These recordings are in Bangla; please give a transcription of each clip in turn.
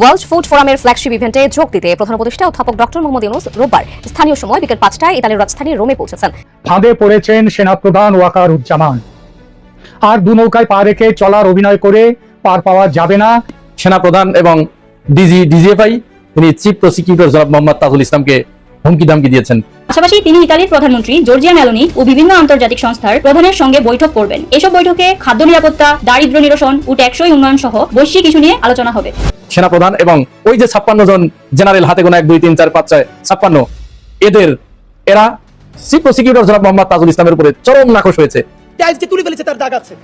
ওয়ার্ল্ড ফুড ফোরামের ফ্ল্যাগশিপ ইভেন্টে যোগ দিতে প্রধান উপদেষ্টা অধ্যাপক ডক্টর মোহাম্মদ ইউনুস রোববার স্থানীয় সময় বিকেল পাঁচটায় ইতালির রাজধানী রোমে পৌঁছেছেন। ফাঁদে পড়েছেন সেনাপ্রধান ওয়াকার উজ্জামান আর দু নৌকায় পা রেখে চলার অভিনয় করে পার পাওয়া যাবে না। সেনাপ্রধান এবং ডিজি ডিজিএফআই তিনি চিফ প্রসিকিউটর জনাব মোহাম্মদ তাজুল ইসলামকে হুমকি দামকি দিয়েছেন। পাশাপাশি তিনি ইতালির প্রধানমন্ত্রী জর্জিয়া মেলোনি ও বিভিন্ন আন্তর্জাতিক সংস্থার প্রধানের সঙ্গে বৈঠক করবেন। এসব বৈঠকে খাদ্য নিরাপত্তা দারিদ্র নিরসন ও টেকসই উন্নয়ন সহ বৈশ্বিক ইস্যু নিয়ে আলোচনা হবে। সেনাপ্রধান এবং ওই যে ছাপ্পান্ন জন জেনারেল হাতে গোনা এক দুই তিন চার পাঁচ ছয় ছাপ্পান্ন এদের এরা চিফ প্রসিকিউটর জনাব মোহাম্মদ তাজুল ইসলামের উপরে চরম নাকশ হয়েছে। যে তুলে ফেলেছে তার দাগ আছে।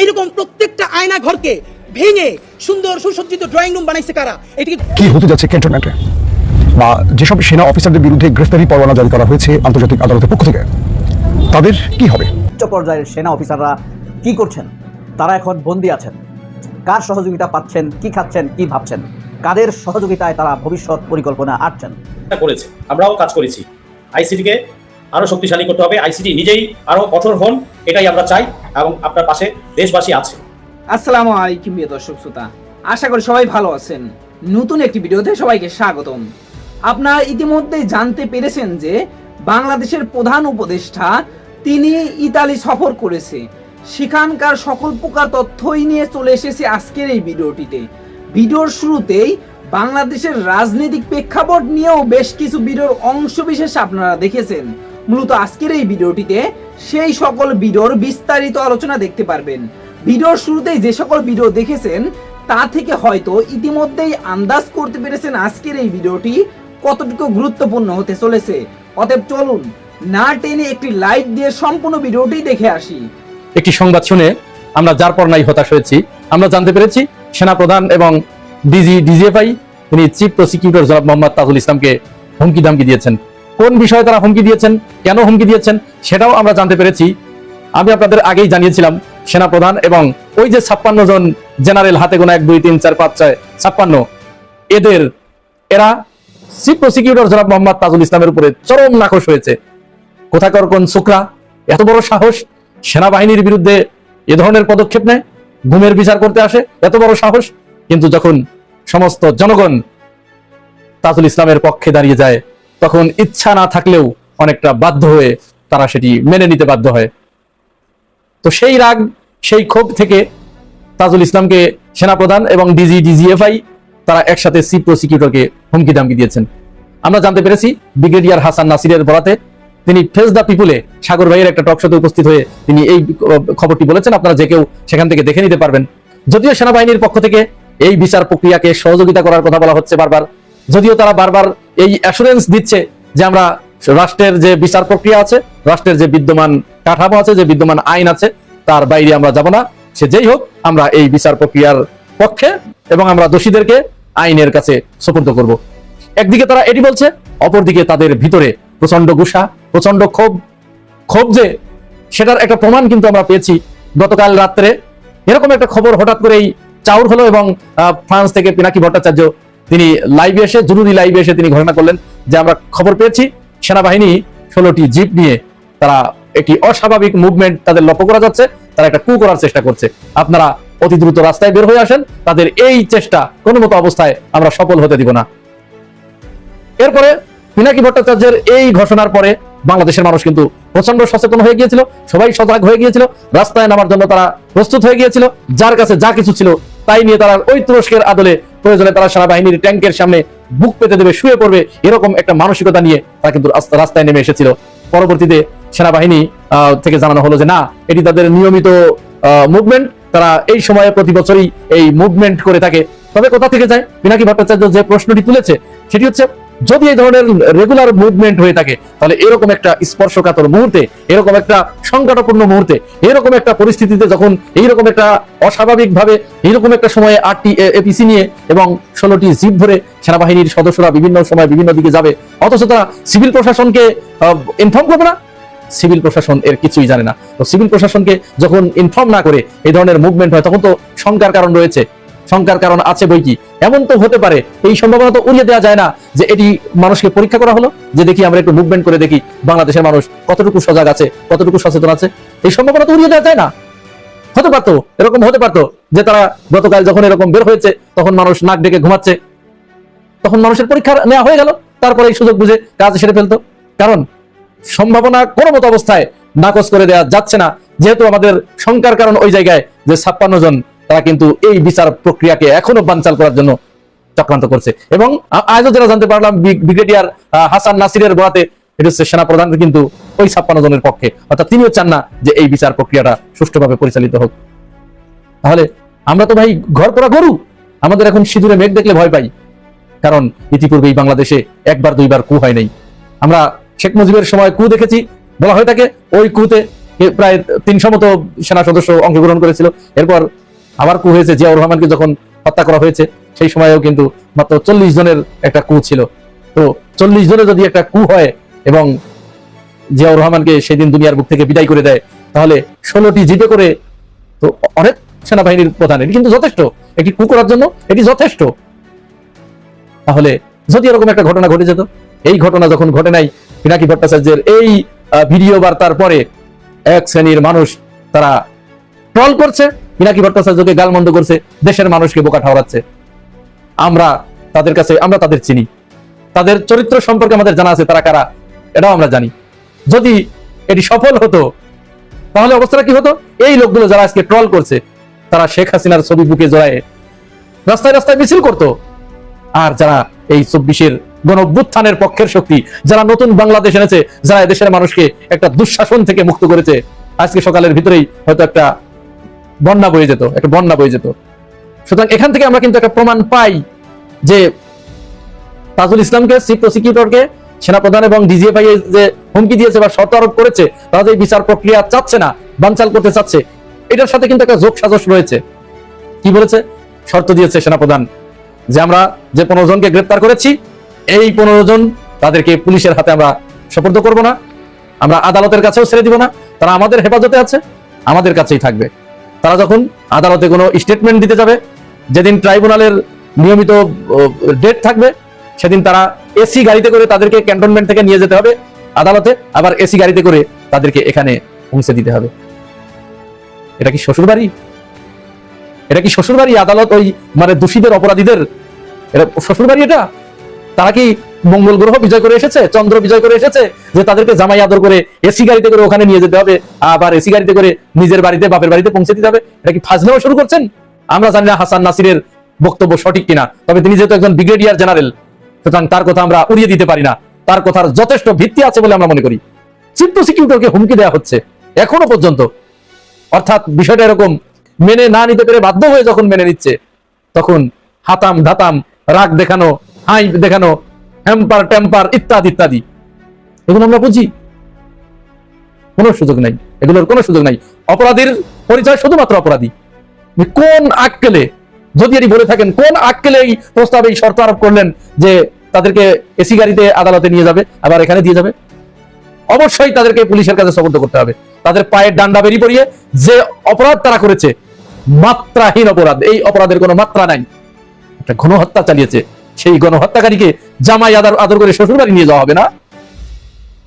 এইরকম প্রত্যেকটা আয়না ঘরকে ভেঙে সুন্দর সুসজ্জিত ড্রয়িং রুম বানাইছে কারা? এটি কি হতে যাচ্ছে ক্যান্টনমেন্টে? বা যেসব সেনা অফিসারদের বিরুদ্ধে গ্রেফতারি পরোয়ানা জারি করা হয়েছে আন্তর্জাতিক আদালতের পক্ষ থেকে তাদের কি হবে? উচ্চ পর্যায়ের সেনা অফিসাররা কি করছেন? তারা এখন বন্দী আছেন। কার সহযোগিতা পাচ্ছেন? কি খাচ্ছেন? কি ভাবছেন? কাদের সহযোগিতায় তারা ভবিষ্যৎ পরিকল্পনা আঁটছেন? করেছে। আমরাও কাজ করেছি। আইসিটিকে আরও শক্তিশালী করতে হবে। আইসিটি নিজেই আরও কঠোর হন এটাই আমরা চাই এবং আপনার পাশে দেশবাসী আছে। আসসালামু আলাইকুম প্রিয় দর্শক শ্রোতা। আশা করি সবাই ভালো আছেন। নতুন একটি ভিডিওতে সবাইকে স্বাগতম। আপনারা ইতিমধ্যে জানতে পেরেছেন যে বাংলাদেশের প্রধান উপদেষ্টা তিনি ইতালি সফর করেছে। সেখানকার সকল প্রকার তথ্যই নিয়ে চলে এসেছে আজকের এই ভিডিওটিতে। ভিডিওর শুরুতেই বাংলাদেশের রাজনৈতিক প্রেক্ষাপট নিয়েও বেশ কিছু ভিডিওর অংশ বিশেষ আপনারা দেখেছেন। মূলত আজকের এই ভিডিওটিতে সেই সকল ভিডিওর বিস্তারিত আলোচনা দেখতে পারবেন। ভিডিওর শুরুতেই যে সকল ভিডিও দেখেছেন, তা থেকে হয়তো ইতিমধ্যেই আন্দাজ করতে পেরেছেন আজকের এই ভিডিওটি। কতটুকু গুরুত্বপূর্ণ হতে চলেছে? অতএব চলুন, না টেনে একটি লাইট দিয়ে সম্পূর্ণ ভিডিওটি দেখে আসি। একটি সংবাদ শুনে আমরা যার পর নাই হতাশ হয়েছি, আমরা জানতে পেরেছি সেনাপ্রধান এবং ডিজি, ডিজিএফআই, তিনি চিফ প্রসিকিউটর জনাব মোহাম্মদ তাজুল ইসলামকে হুমকি ধামকি দিয়েছেন। কোন বিষয়ে তারা হুমকি দিয়েছেন, কেন হুমকি দিয়েছেন, সেটাও আমরা জানতে পেরেছি। আমি আপনাদের আগেই জানিয়েছিলাম, সেনাপ্রধান এবং ওই যে ছাপ্পান্ন জন জেনারেল হাতে গোনা এক, দুই, তিন, চার, পাঁচ, ছয়, ছাপ্পান্ন, এদের, এরা চিফ প্রসিকিউটর জনাব মোহাম্মদ তাজুল ইসলামের উপরে চরম নাকশ হয়েছে। কোথাকার কোন শুক্রা? এত বড় সাহস? সেনাবাহিনীর বিরুদ্ধে এ ধরনের পদক্ষেপ নেয়? গুমের বিচার করতে আসে? এত বড় সাহস? কিন্তু যখন সমস্ত জনগণ তাজুল ইসলামের পক্ষে দাঁড়িয়ে যায়, তখন ইচ্ছা না থাকলেও অনেকটা বাধ্য হয়ে তারা সেটি মেনে নিতে বাধ্য হয়। তো সেই রাগ, সেই ক্ষোভ থেকে তাজুল ইসলামকে সেনাপ্রধান এবং ডিজি, ডিজিএফআই তারা একসাথে চিফ প্রসিকিউটরকে হুমকি দামকি দিয়েছেন। আমরা জানতে পেরেছি ব্রিগেডিয়ার হাসান নাসিরের বরাতে তিনি ফেস দ্য পিপুলে সাগর ভাইয়ের একটা টক শোতে উপস্থিত হয়ে তিনি এই খবরটি বলেছেন। আপনারা যে কেউ সেখান থেকে দেখে নিতে পারবেন। যদিও সেনাবাহিনীর পক্ষ থেকে এই বিচার প্রক্রিয়াকে সহযোগিতা করার কথা বলা হচ্ছে বারবার, যদিও তারা বারবার এই অ্যাসুরেন্স দিচ্ছে যে আমরা রাষ্ট্রের যে বিচার প্রক্রিয়া আছে, রাষ্ট্রের যে বিদ্যমান কাঠামো আছে, যে বিদ্যমান আইন আছে, তার বাইরে আমরা যাব না। সে যেই হোক, আমরা এই বিচার প্রক্রিয়ার পক্ষে এবং আমরা দোষীদেরকে আইনের কাছে সোপর্দ করব। একদিকে তারা এটি বলছে, অপরদিকে তাদের ভিতরে প্রচণ্ড গুসা প্রচণ্ড ক্ষোভ। ক্ষোভ যে, সেটার একটা প্রমাণ কিন্তু আমরা পেয়েছি গতকাল রাত্রে। এরকম একটা খবর হঠাৎ করেই চাউর হলো এবং ফ্রান্স থেকে পিনাকি ভট্টাচার্য তিনি লাইভে এসে, জরুরি লাইভে এসে তিনি ঘোষণা করলেন যে আমরা খবর পেয়েছি। সেনাবাহিনী ষোলোটি জিপ নিয়ে তারা একটি অস্বাভাবিক মুভমেন্ট তাদের লক্ষ্য করা যাচ্ছে, তারা একটা কু করার চেষ্টা করছে। আপনারা অতি দ্রুত রাস্তায় বের হয়ে আসেন, তাদের এই চেষ্টা কোনো মতো অবস্থায় আমরা সফল হতে দিব না। এরপরে পিনাকি ভট্টাচার্যের এই ঘোষণার পরে বাংলাদেশের মানুষ কিন্তু প্রচণ্ড সচেতন হয়ে গিয়েছিল, সবাই সজাগ হয়ে গিয়েছিল, রাস্তায় নামার জন্য তারা প্রস্তুত হয়ে গিয়েছিল, যার কাছে যা কিছু ছিল তাই নিয়ে তারা ওই তুরস্কের আদলে প্রয়োজনে তারা সেনাবাহিনীর ট্যাঙ্কের সামনে বুক পেতে দেবে, শুয়ে পড়বে, এরকম একটা মানসিকতা নিয়ে তারা কিন্তু রাস্তা- রাস্তায় নেমে এসেছিল। পরবর্তীতে সেনাবাহিনী থেকে জানানো হলো যে না, এটি তাদের নিয়মিত মুভমেন্ট তারা এই সময়ে প্রতি বছরই এই মুভমেন্ট করে থাকে। তবে কোথা থেকে যায়? বিনাকি ভট্টাচার্য যে প্রশ্নটি তুলেছে, সেটি হচ্ছে যদি এই ধরনের রেগুলার মুভমেন্ট হয়ে থাকে, তাহলে এরকম একটা স্পর্শকাতর মুহূর্তে, এরকম একটা সংকটপূর্ণ মুহূর্তে, এরকম একটা পরিস্থিতিতে যখন এইরকম একটা অস্বাভাবিক ভাবে এইরকম একটা সময়ে আটটি এপিসি নিয়ে এবং ষোলোটি জিপ ধরে সেনাবাহিনীর সদস্যরা বিভিন্ন সময় বিভিন্ন দিকে যাবে, অথচ তারা সিভিল প্রশাসনকে ইনফর্ম করবে না? সিভিল প্রশাসন এর কিছুই জানে না। তো সিভিল প্রশাসনকে যখন ইনফর্ম না করে এই ধরনের মুভমেন্ট হয়, তখন তো শঙ্কার কারণ রয়েছে। শঙ্কার কারণ আছে বই কি? এমন তো হতে পারে, এই সম্ভাবনা তো উড়িয়ে দেওয়া যায় না যে এটি মানুষকে পরীক্ষা করা হলো, যে দেখি আমরা একটু মুভমেন্ট করে দেখি বাংলাদেশের মানুষ কতটুকু সজাগ আছে, কতটুকু সচেতন আছে। এই সম্ভাবনা তো উড়িয়ে দেওয়া যায় না। হতে পারতো, এরকম হতে পারতো যে তারা গতকাল যখন এরকম বের হয়েছে, তখন মানুষ নাক ডেকে ঘুমাচ্ছে। তখন মানুষের পরীক্ষা নেওয়া হয়ে গেল, তারপরে এই সুযোগ বুঝে কাজ সেরে ফেলতো। কারণ সম্ভাবনা কোনো মতো অবস্থায় নাকচ করে দেওয়া যাচ্ছে না, যেহেতু আমাদের শঙ্কার কারণ ওই জায়গায় যে ছাপ্পান্ন জন তারা কিন্তু এই বিচার প্রক্রিয়াকে এখনও বানচাল করার জন্য চক্রান্ত করছে। এবং আজও যেটা জানতে পারলাম ব্রিগেডিয়ার হাসান নাসিরের বরাতে এটা হচ্ছে সেনা প্রধান কিন্তু ওই ছাপ্পান্ন জনের পক্ষে, অর্থাৎ তিনিও চান না যে এই বিচার প্রক্রিয়াটা সুষ্ঠুভাবে পরিচালিত হোক। তাহলে আমরা তো ভাই ঘর করা গরু, আমাদের এখন সিঁদুরে মেঘ দেখলে ভয় পাই, কারণ ইতিপূর্বেই বাংলাদেশে একবার দুইবার কু হয় নাই। আমরা শেখ মুজিবের সময় কু দেখেছি, বলা হয়ে থাকে ওই কুতে প্রায় তিনশো মতো সেনা সদস্য অংশগ্রহণ করেছিল। এরপর আবার কু হয়েছে জিয়াউর রহমানকে যখন হত্যা করা হয়েছে, সেই সময়েও কিন্তু মাত্র চল্লিশ জনের একটা কু ছিল। তো চল্লিশ জনে যদি একটা কু হয় এবং জিয়াউর রহমানকে সেদিন দুনিয়ার বুক থেকে বিদায় করে দেয়, তাহলে ষোলোটি জিপে করে তো অনেক সেনাবাহিনীর প্রধান। এটি কিন্তু যথেষ্ট। একটি কু করার জন্য এটি যথেষ্ট। তাহলে যদি এরকম একটা ঘটনা ঘটে যেত, এই ঘটনা যখন ঘটে নাই, পিনাকি ভট্টাচার্যের এই ভিডিও বার্তার পরে এক শ্রেণির মানুষ তারা ট্রল করছে। পিনাকি ভট্টাচার্যকে গালমন্দ করছে, দেশের মানুষকে বোকা ঠাওরাচ্ছে। আমরা তাদের কাছে, আমরা তাদের চিনি। তাদের চরিত্র সম্পর্কে আমাদের জানা আছে, তারা কারা, এটাও আমরা জানি। যদি এটি সফল হতো, তাহলে অবস্থাটা কি হতো? এই লোকগুলো যারা আজকে ট্রল করছে, তারা শেখ হাসিনার ছবি বুকে জড়ায় রাস্তায় রাস্তায় মিছিল করতো। আর যারা এই চব্বিশের গণ অভ্যুত্থানের পক্ষের শক্তি, যারা নতুন বাংলাদেশ এনেছে, যারা দেশের মানুষকে একটা দুঃশাসন থেকে মুক্ত করেছে, আজকে সকালের ভিতরেই হয়তো একটা বন্যা বয়ে যেত, একটা বন্যা বয়ে যেত। সুতরাং এখান থেকে আমরা কিন্তু একটা প্রমাণ পাই যে তাজুল ইসলামকে চিফ প্রসিকিউটরকে, সেনাপ্রধান এবং ডিজিএফআই যে হুমকি দিয়েছে বা শর্ত আরোপ করেছে, তারা বিচার প্রক্রিয়া চাচ্ছে না, বানচাল করতে চাচ্ছে, এটার সাথে কিন্তু একটা যোগ সাজস রয়েছে। কি বলেছে? শর্ত দিয়েছে সেনাপ্রধান যে আমরা যে পনেরো জনকে গ্রেপ্তার করেছি, এই পনেরো জন তাদেরকে পুলিশের হাতে আমরা সুপর্দ করব না। আমরা আদালতের কাছেও ছেড়ে দিব না। তারা আমাদের হেফাজতে আছে, আমাদের কাছেই থাকবে। তারা যখন আদালতে কোনো স্টেটমেন্ট দিতে যাবে, যেদিন ট্রাইব্যুনালের নিয়মিত ডেট থাকবে, সেদিন তারা এসি গাড়িতে করে তাদেরকে ক্যান্টনমেন্ট থেকে নিয়ে যেতে হবে, আদালতে আবার এসি গাড়িতে করে তাদেরকে এখানে পৌঁছে দিতে হবে। এটা কি শ্বশুর বাড়ি এটা কি শ্বশুর বাড়ি আদালত ওই মানে দোষীদের, অপরাধীদের, এটা শ্বশুর বাড়ি এটা? তারা কি মঙ্গল গ্রহ বিজয় করে এসেছে? চন্দ্র বিজয় করে এসেছে? যে তাদেরকে জামাই আদর করে এসি গাড়িতে করে ওখানে নিয়ে যেতে হবে, আবার এসি গাড়িতে করে নিজের বাড়িতে, বাপের বাড়িতে পৌঁছে দিতে হবে। এটা কি ফাজলামো শুরু করছেন? আমরা জানি না হাসান নাসিরের বক্তব্য সঠিক কিনা, তবে তিনি যেহেতু একজন ব্রিগেডিয়ার জেনারেল, সুতরাং তার কথা আমরা উড়িয়ে দিতে পারি না। তার কথার যথেষ্ট ভিত্তি আছে বলে আমরা মনে করি। চিফ প্রসিকিউটরকে হুমকি দেওয়া হচ্ছে, এখনও পর্যন্ত। অর্থাৎ বিষয়টা এরকম, মেনে না নিতে পেরে বাধ্য হয়ে যখন মেনে নিচ্ছে, তখন হাতাম ধাতাম রাগ দেখানো হাই দেখানো হ্যাম্পার টেম্পার ইত্যাদি ইত্যাদি। এগুলো আমরা বুঝি। কোনো সুযোগ নাই। এগুলোর কোনো সুযোগ নাই। অপরাধীর পরিচয় শুধুমাত্র অপরাধী। কোন আক্কেলে, যদি এটি বলে থাকেন, কোন আক্কেলে এই প্রস্তাবে এই শর্ত আরোপ করলেন যে তাদেরকে এসি গাড়িতে আদালতে নিয়ে যাবে, আবার এখানে দিয়ে যাবে? অবশ্যই তাদেরকে পুলিশের কাছে সপর্দ করতে হবে। তাদের পায়ের ডান্ডা বেরিয়ে পড়িয়ে যে অপরাধ তারা করেছে, মাত্রাহীন অপরাধ, এই অপরাধের কোনো মাত্রা নাই। একটা ঘন হত্যা চালিয়েছে। সেই গণহত্যাকারীকে জামাই আদর আদর করে শ্বশুর বাড়ি নিয়ে যাওয়া হবে না?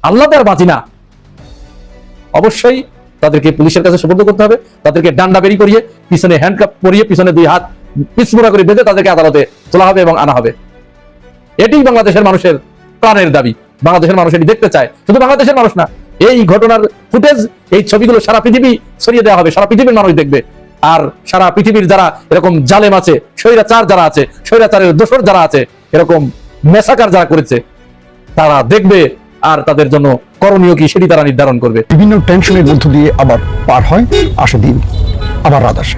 আল্লাহ তার বাঁচি না। অবশ্যই তাদেরকে পুলিশের কাছে সুপর্দ করতে হবে, তাদেরকে ডান্ডা বেরি করিয়ে, পিছনে হ্যান্ডকাপ পরিয়ে, পিছনে দুই হাত পিছমোড়া করে বেঁধে তাদেরকে আদালতে তোলা হবে এবং আনা হবে। এটি বাংলাদেশের মানুষের প্রাণের দাবি। বাংলাদেশের মানুষ এটি দেখতে চায়। শুধু বাংলাদেশের মানুষ না, এই ঘটনার ফুটেজ এই ছবিগুলো সারা পৃথিবী ছড়িয়ে দেওয়া হবে, সারা পৃথিবীর মানুষ দেখবে। আর সারা পৃথিবীর যারা এরকম জালেম আছে, স্বৈরাচার যারা আছে, স্বৈরাচারের দোষর যারা আছে, এরকম মেসাকার যারা করেছে, তারা দেখবে আর তাদের জন্য করণীয় কি সেটি তারা নির্ধারণ করবে। বিভিন্ন টেনশনের মধ্য দিয়ে আবার পার হয় আসে দিন, আবার রাত আসে।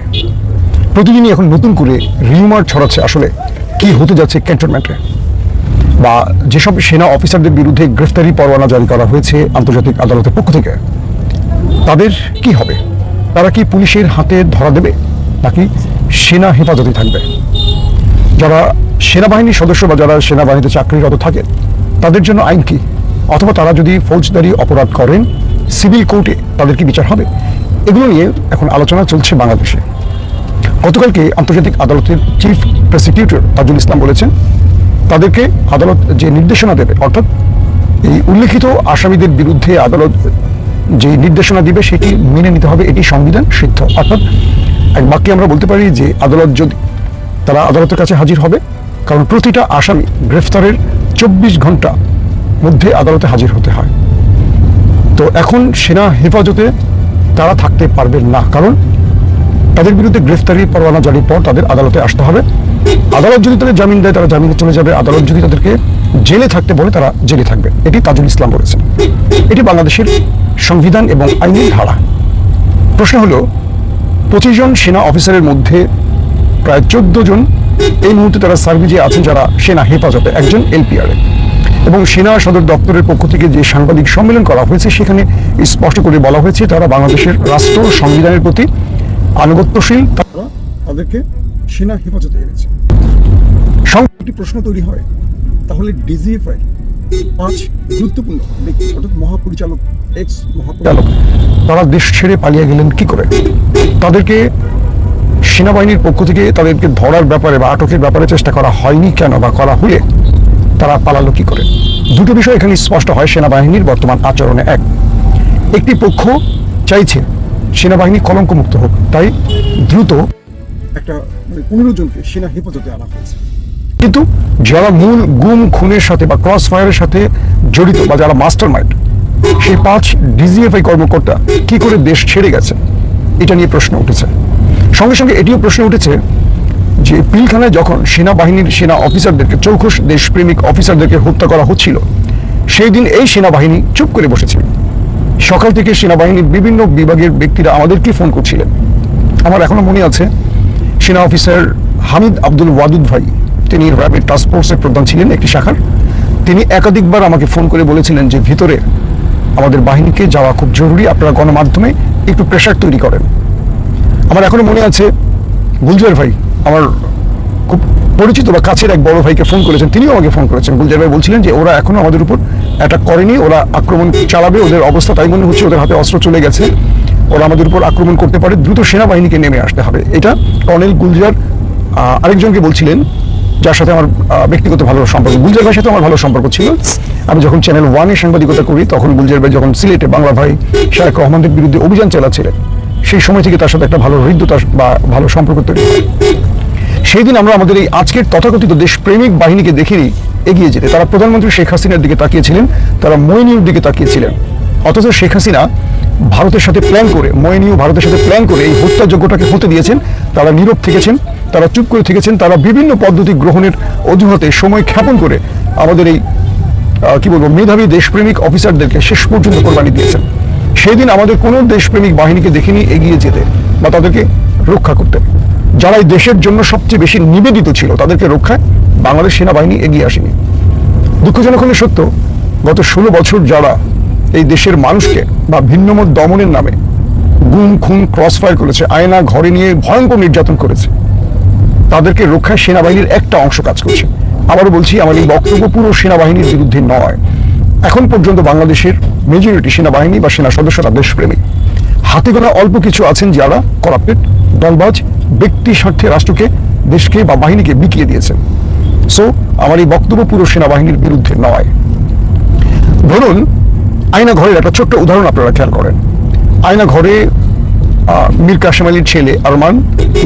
প্রতিদিনই এখন নতুন করে রিউমার ছড়াচ্ছে আসলে কি হতে যাচ্ছে ক্যান্টনমেন্টে বা যেসব সেনা অফিসারদের বিরুদ্ধে গ্রেফতারি পরোয়ানা জারি করা হয়েছে আন্তর্জাতিক আদালতের পক্ষ থেকে, তাদের কি হবে? তারা কি পুলিশের হাতে ধরা দেবে? নাকি সেনা হেফাজতে থাকবে? যারা সেনাবাহিনীর সদস্য বা যারা সেনাবাহিনীতে চাকরিরত থাকেন, তাদের জন্য আইন কি? অথবা তারা যদি ফৌজদারি অপরাধ করেন, সিভিল কোর্টে তাদের কি বিচার হবে? এগুলো নিয়ে এখন আলোচনা চলছে বাংলাদেশে। গতকালকে আন্তর্জাতিক আদালতের চিফ প্রসিকিউটর তাজুল ইসলাম বলেছেন, তাদেরকে আদালত যে নির্দেশনা দেবে, অর্থাৎ এই উল্লেখিত আসামিদের বিরুদ্ধে আদালত যে নির্দেশনা দিবে সেটি মেনে নিতে হবে, এটি সংবিধান সিদ্ধ। অর্থাৎ, এক বাক্যে আমরা বলতে পারি যে আদালত যদি, তারা আদালতের কাছে হাজির হবে, কারণ প্রতিটা আসামি গ্রেফতারের চব্বিশ ঘণ্টা মধ্যে আদালতে হাজির হতে হয়। তো এখন সেনা হেফাজতে তারা থাকতে পারবেন না, কারণ তাদের বিরুদ্ধে গ্রেফতারি পরোয়ানা জারির পর তাদের আদালতে আসতে হবে। আদালত যদি তাদের জামিন দেয়, তারা জামিনে চলে যাবে। আদালত যদি তাদেরকে জেলে থাকতে বলে, তারা জেলে থাকবে। এটি তাজুল ইসলাম বলেছেন। এটি বাংলাদেশের সংবিধান এবং আইনের ধারা। প্রশ্ন হলো পঁচিশ জন সেনা অফিসারের মধ্যে প্রায় চোদ্দ জন এই মুহূর্তে তারা সার্ভিজে আছেন যারা সেনা হেফাজতে একজন এলপিআর। এবং সেনা সদর দপ্তরের পক্ষ থেকে যে সাংবাদিক সম্মেলন করা হয়েছে সেখানে স্পষ্ট করে বলা হয়েছে তারা বাংলাদেশের রাষ্ট্র সংবিধানের প্রতি আনুগত্যশীল। তারা তাদেরকে সেনা হেফাজতে এনেছে। প্রশ্ন তৈরি হয় তাহলে ডিজিএফআই পাঁচ গুরুত্বপূর্ণ ব্যক্তি অর্থাৎ মহাপরিচালক এক্স মহাপরিচালক। তারা দেশ ছেড়ে পালিয়ে গেলেন কি করে? তাদেরকে সেনাবাহিনীর পক্ষ থেকে তাদেরকে ধরার ব্যাপারে বা আটকের ব্যাপারে চেষ্টা করা হয়নি কেন বা করা হলে তারা পালালো কি করে? দুটো বিষয় এখানে স্পষ্ট হয় সেনাবাহিনীর বর্তমান আচরণে। এক একটি পক্ষ চাইছে সেনাবাহিনী কলঙ্কমুক্ত হোক তাই দ্রুত একটা মানে পনেরো জনকে সেনা হেফাজতে আনা হয়েছে। কিন্তু যারা মূল গুম, খুনের সাথে বা ক্রস ফায়ারের সাথে জড়িত বা যারা মাস্টার মাইন্ড সেই পাঁচ ডিজিএফআই কর্মকর্তা কি করে দেশ ছেড়ে গেছে? এটা নিয়ে প্রশ্ন উঠেছে। সঙ্গে সঙ্গে এটিও প্রশ্ন উঠেছে যে পিলখানায় যখন সেনাবাহিনীর সেনা অফিসারদেরকে চৌখস দেশপ্রেমিক অফিসারদেরকে হত্যা করা হচ্ছিল, সেই দিন এই সেনাবাহিনী চুপ করে বসেছিল। সকাল থেকে সেনাবাহিনীর বিভিন্ন বিভাগের ব্যক্তিরা আমাদেরকে ফোন করছিলেন। আমার এখনও মনে আছে, সেনা অফিসার হামিদ আব্দুল ওয়াদুদ ভাই তিনি র্যাপিড টাস্ক ফোর্সের প্রধান ছিলেন একটি শাখার। তিনি একাধিকবার আমাকে ফোন করে বলেছিলেন যে ভিতরে আমাদের বাহিনীকে যাওয়া খুব জরুরি, আপনারা গণমাধ্যমে একটু প্রেশার তৈরি করেন। আমার এখনও মনে আছে, গুলজার ভাই আমার খুব পরিচিত বা কাছের এক বড় ভাইকে ফোন করেছেন, তিনিও আমাকে ফোন করেছেন। গুলজার ভাই বলছিলেন যে ওরা এখনও আমাদের উপর অ্যাটাক করেনি, ওরা আক্রমণ চালাবে, ওদের অবস্থা তাই মনে হচ্ছে, ওদের হাতে অস্ত্র চলে গেছে। ওরা আমাদের উপর আক্রমণ করতে পারে, দ্রুত সেনাবাহিনীকে নেমে আসতে হবে। এটা কর্নেল গুলজার আরেকজনকে বলছিলেন যার সাথে আমার ব্যক্তিগত ভালো সম্পর্ক। গুলজার ভাইয়ের সাথে আমার ভালো সম্পর্ক ছিল। আমি যখন চ্যানেল ওয়ানে সাংবাদিকতা করি তখন গুলজার ভাই যখন সিলেটে বাংলা ভাই শাহেক রহমানদের বিরুদ্ধে অভিযান চালাচ্ছিলেন সেই সময় থেকে তার সাথে একটা ভালো হৃদ্যতা বা ভালো সম্পর্ক তৈরি হয়। সেই দিন আমরা আমাদের এই আজকের তথাকথিত দেশপ্রেমিক বাহিনীকে দেখিনি এগিয়ে যেতে তারা প্রধানমন্ত্রী শেখ হাসিনার দিকে তাকিয়েছিলেন তারা মইনিউর দিকে তাকিয়েছিলেন। অথচ শেখ হাসিনা ভারতের সাথে প্ল্যান করে মইনিউ ভারতের সাথে প্ল্যান করে এই হত্যাযোগ্যটাকে হতে দিয়েছেন তারা নীরব থেকেছেন। তারা চুপ করে থেকেছেন, তারা বিভিন্ন পদ্ধতি গ্রহণের অজুহাতে সময় ক্ষেপণ করে আমাদের এই কি বলব, মেধাবী দেশপ্রেমিক অফিসারদেরকে শেষ পর্যন্ত কোরবানি দিয়েছেন। সেই দিন আমাদের কোনো দেশপ্রেমিক বাহিনীকে দেখিনি এগিয়ে যেতে বা তাদেরকে রক্ষা করতে। যারা এই দেশের জন্য সবচেয়ে বেশি নিবেদিত ছিল, তাদেরকে রক্ষায় বাংলাদেশ সেনাবাহিনী এগিয়ে আসেনি। দুঃখজনক হলে সত্য, গত ষোলো বছর যারা এই দেশের মানুষকে বা ভিন্নমত দমনের নামে গুম, খুন ক্রস ফায়ার করেছে, আয়না, ঘরে নিয়ে ভয়ঙ্কর নির্যাতন করেছে তাদেরকে রক্ষায় সেনাবাহিনীর একটা অংশ কাজ করছে। আবারও বলছি এই বক্তব্য পুরো সেনাবাহিনীর বিরুদ্ধে নয়। এখন পর্যন্ত বাংলাদেশের মেজরিটি সেনাবাহিনী বা সেনা সদস্যরা দেশপ্রেমিক হাতে গোনা অল্প কিছু আছেন যারা করাপ্টেড, দলবাজ, ব্যক্তি স্বার্থে রাষ্ট্রকে, দেশকে বা বাহিনীকে বিকিয়ে দিয়েছেন। সো আমার এই বক্তব্য পুরো সেনাবাহিনীর বিরুদ্ধে নয়। ধরুন আয়না ঘরের একটা ছোট্ট উদাহরণ আপনারা খেয়াল করেন। আয়না ঘরে মীর কাশেম আলীর ছেলে আরমান,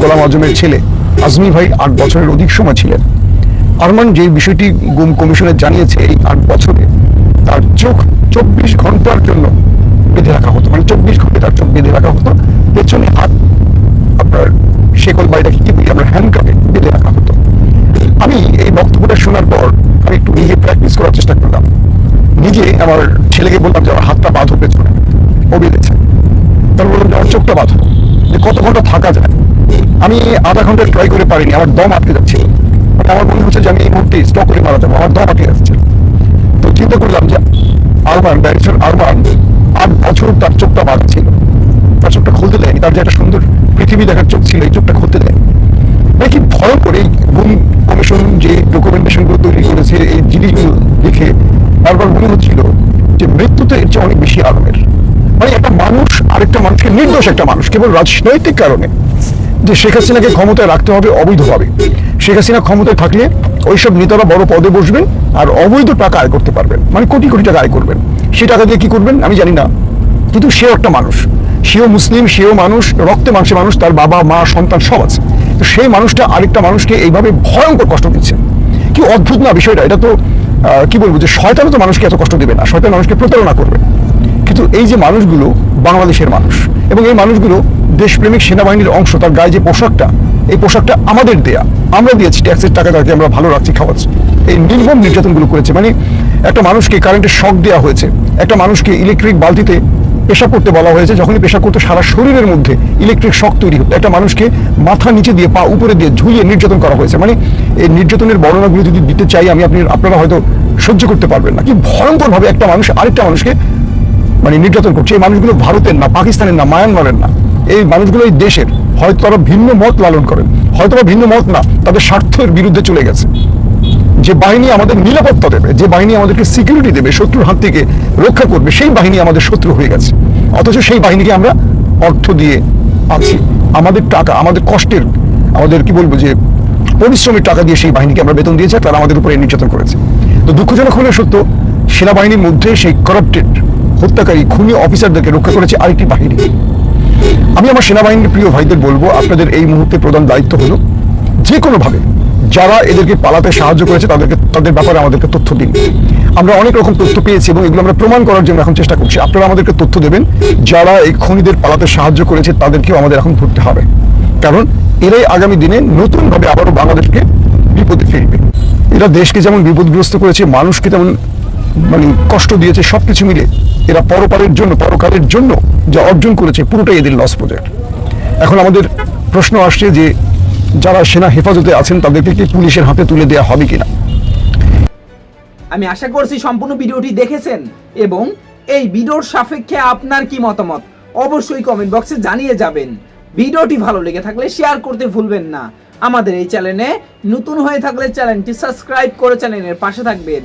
গোলাম আজমের ছেলে আজমি ভাই আট বছরের অধিক সময় ছিলেন। আরমান যে বিষয়টি গুম কমিশনে জানিয়েছে এই আট বছরে, তার চোখ চব্বিশ ঘণ্টার জন্য বেঁধে রাখা হতো। মানে চব্বিশ ঘণ্টা তার চোখ বেঁধে রাখা হতো। পেছনে হাত, আপনার শেকল বাড়িটাকে কি বলি আমরা হ্যান্ডকাপে বেঁধে রাখা হতো। আমি এই বক্তব্যটা শোনার পর আমি একটু নিজে প্র্যাকটিস করার চেষ্টা করলাম। নিজে আমার ছেলেকে বললাম যে আমার হাতটা বাঁধো পেছনে। ও বেঁধেছে। তারপর বললাম যে আমার চোখটা বাঁধো। যে কত ঘণ্টা থাকা যায়। আমি আধা ঘণ্টা ট্রাই করে পারিনি, আমার দম আটকে যাচ্ছিল। আমার মনে হচ্ছে যে আমি এই মুহূর্তে স্টক করে মারা যাব, আমার দম আটকে যাচ্ছে। তো চিন্তা করলাম যে আরমান ব্যারিস্টার আরমান আট বছর তার চোখটা বাঁধা ছিল তার চোখটা খুলতে দেয়নি, তার যে একটা সুন্দর পৃথিবী দেখার চোখ ছিল, এই চোখটা খুলতে দেয়নি। মানে কি এই গুম কমিশন যে ডকুমেন্টেশনগুলো তৈরি করেছে, এই জিনিসগুলো দেখে বারবার মনে হচ্ছিল যে মৃত্যুতে এর চেয়ে অনেক বেশি আরামের। মানে একটা মানুষ আরেকটা মানুষকে, নির্দোষ একটা মানুষ, কেবল রাজনৈতিক কারণে। যে শেখ হাসিনাকে ক্ষমতায় রাখতে হবে অবৈধভাবে। শেখ হাসিনা ক্ষমতায় থাকলে ওইসব নেতারা বড় পদে বসবেন আর অবৈধ টাকা আয় করতে পারবেন। মানে কোটি কোটি টাকা আয় করবেন। সে টাকা দিয়ে কি করবেন আমি জানি না। কিন্তু সেও একটা মানুষ। সেও মুসলিম, সেও মানুষ, রক্তে মাংসে মানুষ, তার বাবা, মা, সন্তান সব আছে। তো সেই মানুষটা আরেকটা মানুষকে এইভাবে ভয়ঙ্কর কষ্ট দিচ্ছে। কি অদ্ভুত না বিষয়টা? এটা তো কি বলব যে শয়তানও তো মানুষকে এত কষ্ট দেবে না। শয়তান মানুষকে প্রতারণা করবে। কিন্তু এই যে মানুষগুলো বাংলাদেশের মানুষ এবং এই মানুষগুলো দেশপ্রেমিক সেনাবাহিনীর অংশ, তার গায়ে যে পোশাকটা, এই পোশাকটা আমাদের দেয়া। আমরা দিয়েছি ট্যাক্সের টাকা, তাকে আমরা ভালো রাখছি, খাওয়াচ্ছি। এই নির্মম নির্যাতনগুলো করেছে। মানে একটা মানুষকে কারেন্টের শক দেওয়া হয়েছে। একটা মানুষকে ইলেকট্রিক বালতিতে পেশা করতে বলা হয়েছে, যখনই পেশা করতে সারা শরীরের মধ্যে ইলেকট্রিক শক তৈরি হতো। একটা মানুষকে মাথা নিচে দিয়ে, পা উপরে দিয়ে ঝুলিয়ে নির্যাতন করা হয়েছে। মানে এই নির্যাতনের বর্ণনাগুলো যদি দিতে চাই, আমি আপনি আপনারা হয়তো সহ্য করতে পারবেন না। কি ভয়ঙ্করভাবে একটা মানুষ, আরেকটা মানুষকে মানে নির্যাতন করছে। এই মানুষগুলো ভারতের না, পাকিস্তানের না, মায়ানমারের না। এই মানুষগুলো এই দেশের, হয়তো তারা ভিন্ন মত লালন করেন, হয়তো ভিন্ন মত না, তাদের স্বার্থের বিরুদ্ধে চলে গেছে। যে বাহিনী আমাদের নিরাপত্তা দেবে, যে বাহিনী আমাদেরকে সিকিউরিটি দেবে, শত্রুর হাত থেকে রক্ষা করবে, সেই বাহিনী আমাদের শত্রু হয়ে গেছে। অথচ সেই বাহিনীকে আমরা অর্থ দিয়ে আছি আমাদের টাকা, আমাদের কষ্টের, আমাদের কি বলব যে, পরিশ্রমের টাকা দিয়ে সেই বাহিনীকে আমরা বেতন দিয়েছি তারা আমাদের উপরে নির্যাতন করেছে। তো দুঃখজনক হলে সত্য, সেনাবাহিনীর মধ্যে সেই করাপ্টেড হত্যাকারী, খুনি অফিসারদেরকে রক্ষা করেছে আরেকটি বাহিনী। আমি আমার সেনাবাহিনীর প্রিয় ভাইদের বলব আপনাদের এই মুহূর্তে প্রধান দায়িত্ব হলো যে কোনোভাবে যারা এদেরকে পালাতে সাহায্য করেছে তাদেরকে তাদের ব্যাপারে আমাদেরকে তথ্য দিন। আমরা অনেক রকম তথ্য পেয়েছি এবং এগুলো আমরা প্রমাণ করার জন্য এখন চেষ্টা করছি। আপনারা আমাদেরকে তথ্য দেবেন যারা এই খনিদের পালাতে সাহায্য করেছে তাদেরকেও আমাদের এখন ধরতে হবে। কারণ এরাই আগামী দিনে নতুনভাবে আবারও বাংলাদেশকে বিপদে ফেলবে। এরা দেশকে যেমন বিপদগ্রস্ত করেছে মানুষকে তেমন মানে কষ্ট দিয়েছে সবকিছু মিলে। এরা পরকালের জন্য পরকালের জন্য যা অর্জন করেছে, পুরোটাই এদের লস প্রজেক্ট এখন আমাদের প্রশ্ন আসছে যে, যারা সেনা হেফাজতে আছেন, তাদেরকে কি পুলিশের হাতে তুলে দেওয়া হবে কিনা? আমি আশা করছি সম্পূর্ণ ভিডিওটি দেখেছেন, এবং এই ভিডিওর সাপেক্ষে আপনার কি মতামত? অবশ্যই কমেন্ট বক্সে জানিয়ে যাবেন। ভিডিওটি ভালো লেগে থাকলে শেয়ার করতে ভুলবেন না। আমাদের এই চ্যানেলে নতুন হয়ে থাকলে চ্যানেলটি সাবস্ক্রাইব করে চ্যানেলের পাশে থাকবেন।